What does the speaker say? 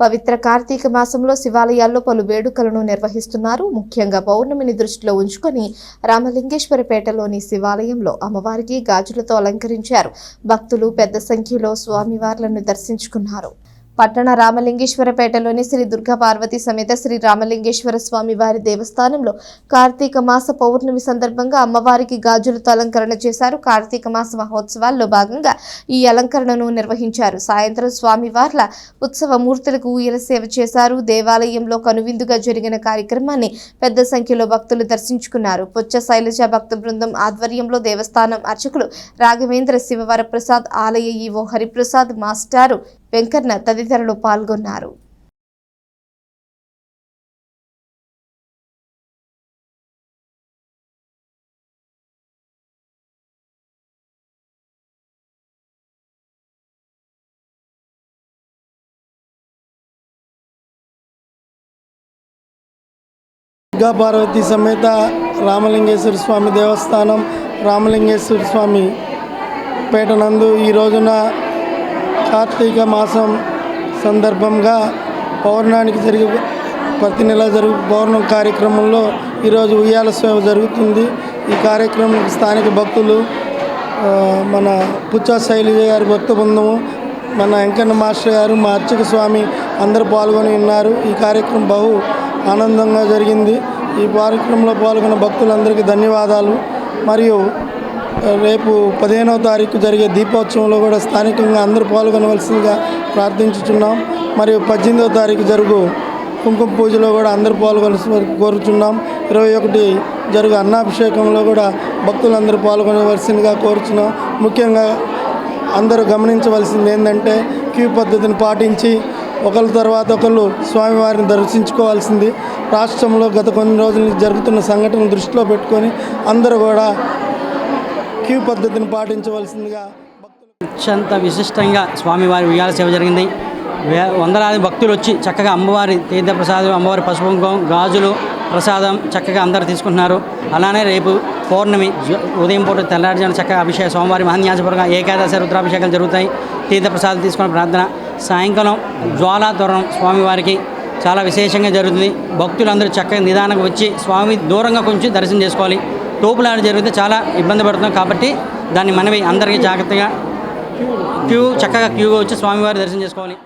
పవిత్ర కార్తీక మాసంలో శివాలయాల్లో పలు వేడుకలను నిర్వహిస్తున్నారు. ముఖ్యంగా పౌర్ణమిని దృష్టిలో ఉంచుకొని రామలింగేశ్వరపేటలోని శివాలయంలో అమ్మవారికి గాజులతో అలంకరించారు. భక్తులు పెద్ద సంఖ్యలో స్వామివార్లను దర్శించుకున్నారు. పట్టణ రామలింగేశ్వరపేటలోని శ్రీ దుర్గా పార్వతి సమేత శ్రీ రామలింగేశ్వర స్వామి వారి దేవస్థానంలో కార్తీక మాస పౌర్ణమి సందర్భంగా అమ్మవారికి గాజులతో అలంకరణ చేశారు. కార్తీక మాస మహోత్సవాల్లో భాగంగా ఈ అలంకరణను నిర్వహించారు. సాయంత్రం స్వామివార్ల ఉత్సవ మూర్తులకు ఊయల సేవ చేశారు. దేవాలయంలో కనువిందుగా జరిగిన కార్యక్రమాన్ని పెద్ద సంఖ్యలో భక్తులు దర్శించుకున్నారు. పుచ్చ శైలజ భక్త బృందం ఆధ్వర్యంలో దేవస్థానం అర్చకులు రాఘవేంద్ర శివవరప్రసాద్ ఆలయ ఈవో హరిప్రసాద్ మాస్టారు వెంకన్న తదితరులు పాల్గొన్నారు. దుర్గా పార్వతి సమేత రామలింగేశ్వర స్వామి దేవస్థానం రామలింగేశ్వర స్వామి పేట నందు ఈ రోజున కార్తీక మాసం సందర్భంగా పౌర్ణానికి జరిగే ప్రతి నెల జరుగు పౌర్ణం కార్యక్రమంలో ఈరోజు ఉయ్యాల సేవ జరుగుతుంది. ఈ కార్యక్రమం స్థానిక భక్తులు మన పుచ్చా శైలజ గారి భక్త బృందము మన వెంకన్న మాస్టర్ గారు మా అర్చక స్వామి అందరూ పాల్గొని ఉన్నారు. ఈ కార్యక్రమం బహు ఆనందంగా జరిగింది. ఈ కార్యక్రమంలో పాల్గొన్న భక్తులందరికీ ధన్యవాదాలు. మరియు రేపు పదిహేనవ తారీఖు జరిగే దీపోత్సవంలో కూడా స్థానికంగా అందరూ పాల్గొనవలసిందిగా ప్రార్థించుచున్నాం. మరియు పద్దెనిమిదవ తారీఖు జరుగు కుంకుమ పూజలో కూడా అందరూ పాల్గొనవలసి కోరుచున్నాం. ఇరవై ఒకటి జరుగు అన్నాభిషేకంలో కూడా భక్తులందరూ పాల్గొనవలసిందిగా కోరుచున్నాం. ముఖ్యంగా అందరూ గమనించవలసింది ఏంటంటే క్యూ పద్ధతిని పాటించి ఒకరి తర్వాత ఒకళ్ళు స్వామివారిని దర్శించుకోవాల్సింది. రాష్ట్రంలో గత కొన్ని రోజుల నుంచి జరుగుతున్న సంఘటనలు దృష్టిలో పెట్టుకొని అందరూ కూడా క్యూ పద్ధతిని పాటించవలసిందిగా అత్యంత విశిష్టంగా స్వామివారి ఉయ్యాల సేవ జరిగింది. వే- వందలాది భక్తులు వచ్చి చక్కగా అమ్మవారి తీర్థ ప్రసాదం అమ్మవారి పసుపు గాజులు ప్రసాదం చక్కగా అందరు తీసుకుంటున్నారు. అలానే రేపు పౌర్ణమి ఉదయం పూట తెల్లారిజన చక్కగా అభిషేక సోమవారి మహాన్యాసపూర్వకంగా ఏకాదశి రుద్రాభిషేకాలు జరుగుతాయి. తీర్థ ప్రసాదం తీసుకునే ప్రార్థన సాయంకాలం జ్వాలాతోరణం స్వామివారికి చాలా విశేషంగా జరుగుతుంది. భక్తులందరూ చక్కగా నిదానంగా వచ్చి స్వామి దూరంగా కొంచెం దర్శనం చేసుకోవాలి. తోపులాట జరిగితే చాలా ఇబ్బంది పడుతున్నాం కాబట్టి దాన్ని మనవి అందరికీ జాగ్రత్తగా క్యూ చక్కగా క్యూగా వచ్చి స్వామివారి దర్శనం చేసుకోవాలి.